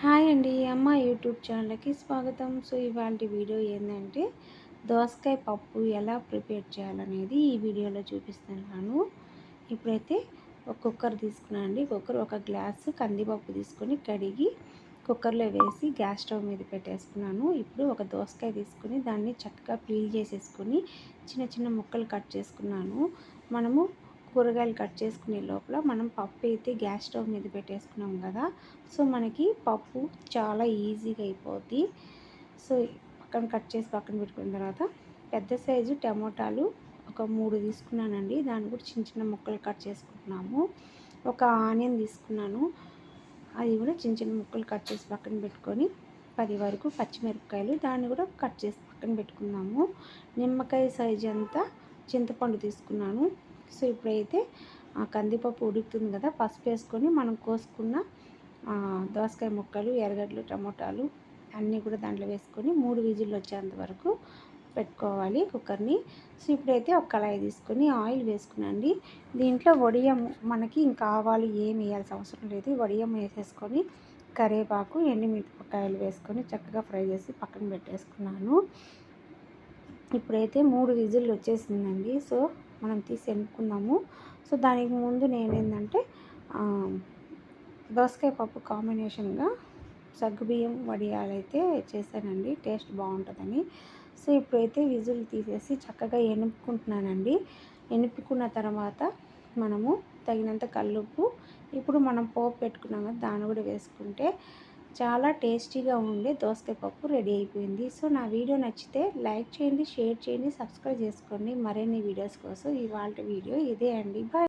Hi అండి అమ్మ YouTube ఛానల్కి స్వాగతం. సో ఇవాళ వీడియో ఏంటంటే దోసకాయ పప్పు ఎలా ప్రిపేర్ చేయాలనేది ఈ వీడియోలో చూపిస్తున్నాను. ఇప్పుడైతే ఒక కుక్కర్ తీసుకున్నాను అండి. కుక్కర్ ఒక గ్లాసు కందిపప్పు తీసుకొని కడిగి కుక్కర్లో వేసి గ్యాస్ స్టవ్ మీద పెట్టేసుకున్నాను. ఇప్పుడు ఒక దోసకాయ తీసుకుని దాన్ని చక్కగా పీల్ చేసేసుకొని చిన్న చిన్న ముక్కలు కట్ చేసుకున్నాను. మనము కూరగాయలు కట్ చేసుకునే లోపల మనం పప్పు అయితే గ్యాస్ స్టవ్ మీద పెట్టేసుకున్నాం కదా సో మనకి పప్పు చాలా ఈజీగా అయిపోద్ది. సో పక్కన కట్ చేసి పక్కన పెట్టుకున్న తర్వాత పెద్ద సైజు టమోటాలు ఒక మూడు తీసుకున్నానండి. దాన్ని కూడా చిన్న చిన్న ముక్కలు కట్ చేసుకుంటున్నాము. ఒక ఆనియన్ తీసుకున్నాను. అది కూడా చిన్న చిన్న ముక్కలు కట్ చేసి పక్కన పెట్టుకొని పది వరకు పచ్చిమిరపకాయలు దాన్ని కూడా కట్ చేసి పక్కన పెట్టుకున్నాము. నిమ్మకాయ సైజు అంతా చింతపండు తీసుకున్నాను. సో ఇప్పుడైతే కందిపప్పు ఉడుకుతుంది కదా పసుపు వేసుకొని మనం కోసుకున్న దోసకాయ ముక్కలు ఎర్రగడ్డలు టమోటాలు అన్నీ కూడా దాంట్లో వేసుకొని మూడు విజిల్లు వచ్చేంత వరకు పెట్టుకోవాలి కుక్కర్ని. సో ఇప్పుడైతే ఒక కళాయి తీసుకొని ఆయిల్ వేసుకునండి. దీంట్లో వడియం మనకి ఇంకా ఆవాలు ఏం వేయాల్సిన అవసరం లేదు. వడియం వేసేసుకొని కరివేపాకు ఎండుమిరపకాయలు వేసుకొని చక్కగా ఫ్రై చేసి పక్కన పెట్టేసుకున్నాను. ఇప్పుడైతే మూడు విజిల్లు వచ్చేసిందండి. సో మనం తీసి ఎన్నుకున్నాము సో దానికి ముందు నేనేంటంటే దోసకాయ పప్పు కాంబినేషన్గా సగ్గుబియ్యం వడియాలైతే చేశానండి. టేస్ట్ బాగుంటుందని. సో ఇప్పుడైతే విజులు తీసేసి చక్కగా ఎనుపుకుంటున్నానండి ఎనుపుకున్న తర్వాత మనము తగినంత కల్లుప్పు ఇప్పుడు మనం పోపు పెట్టుకున్నాం కదా దాన్ని కూడా వేసుకుంటే చాలా టేస్టీగా ఉండే దోసకాయ పప్పు రెడీ అయిపోయింది. సో నా వీడియో నచ్చితే లైక్ చేయండి షేర్ చేయండి సబ్స్క్రైబ్ చేసుకోండి. మరిన్ని వీడియోస్ కోసం ఇవాళ వీడియో ఇదే అండి. బాయ్.